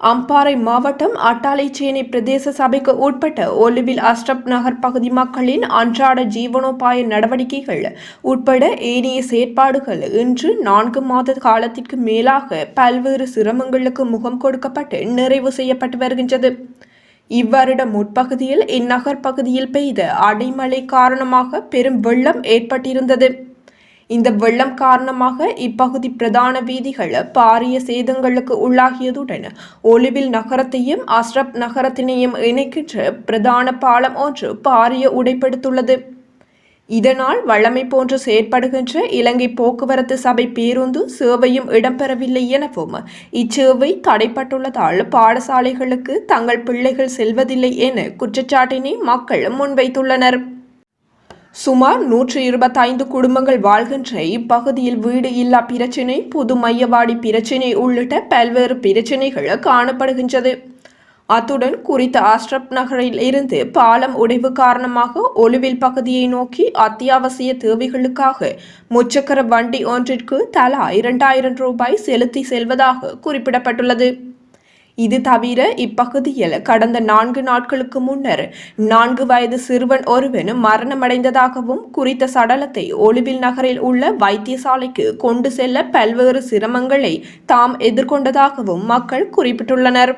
அம்பாறை மாவட்டம் அட்டாளைச்சேனை பிரதேச சபைக்கு உட்பட்ட ஒலுவில் அஸ்ரப் நகர் பகுதி மக்களின் அன்றாட ஜீவனோபாய நடவடிக்கைகள் உட்பட ஏனைய செயற்பாடுகள் இன்று நான்கு மாத காலத்திற்கு மேலாக பல்வேறு சிரமங்களுக்கு முகம் கொடுக்கப்பட்டு நிறைவு செய்யப்பட்டு வருகின்றது. இவ்வருட முற்பகுதியில் இந்நகர் பகுதியில் பெய்த அடைமழை காரணமாக பெரும் வெள்ளம் ஏற்பட்டிருந்தது. இந்த வெள்ளம் காரணமாக இப்பகுதி பிரதான வீதிகள் பாரிய சேதங்களுக்கு உள்ளாகியதுடன் ஒலிவில் நகரத்தையும் அஸ்ரப் நகரத்தினையும் இணைக்கின்ற பிரதான பாலம் ஒன்று பாரிய உடைப்படுத்துள்ளது. இதனால் வழமை போன்று செயற்படுகின்ற இலங்கை போக்குவரத்து சபை பேருந்து சேவையும் இடம்பெறவில்லை எனவும் இச்சேவை தடைப்பட்டுள்ளதால் பாடசாலைகளுக்கு தங்கள் பிள்ளைகள் செல்வதில்லை என குற்றச்சாட்டினை மக்கள் முன்வைத்துள்ளனர். சுமார் நூற்று இருபத்தைந்து குடும்பங்கள் வாழ்கின்ற இப்பகுதியில் வீடு இல்லா பிரச்சினை பொது மையவாடி பிரச்சினை உள்ளிட்ட பல்வேறு பிரச்சினைகள் காணப்படுகின்றது. அத்துடன் குறித்த ஆஸ்ட்ரப் நகரில் இருந்து பாலம் உடைவு காரணமாக ஒலுவில் பகுதியை நோக்கி அத்தியாவசிய தேவைகளுக்காக முச்சக்கர வண்டி ஒன்றிற்கு தலா இரண்டாயிரம் ரூபாய் செலுத்தி செல்வதாக குறிப்பிடப்பட்டுள்ளது. இது தவிர இப்பகுதியில் கடந்த நான்கு நாட்களுக்கு முன்னர் நான்கு வயது சிறுவன் ஒருவன் மரணமடைந்ததாகவும் குறித்த சடலத்தை ஒளிவில் நகரில் உள்ள வைத்தியசாலைக்கு கொண்டு செல்ல பல்வேறு சிரமங்களை தாம் எதிர்கொண்டதாகவும் மக்கள் குறிப்பிட்டுள்ளனர்.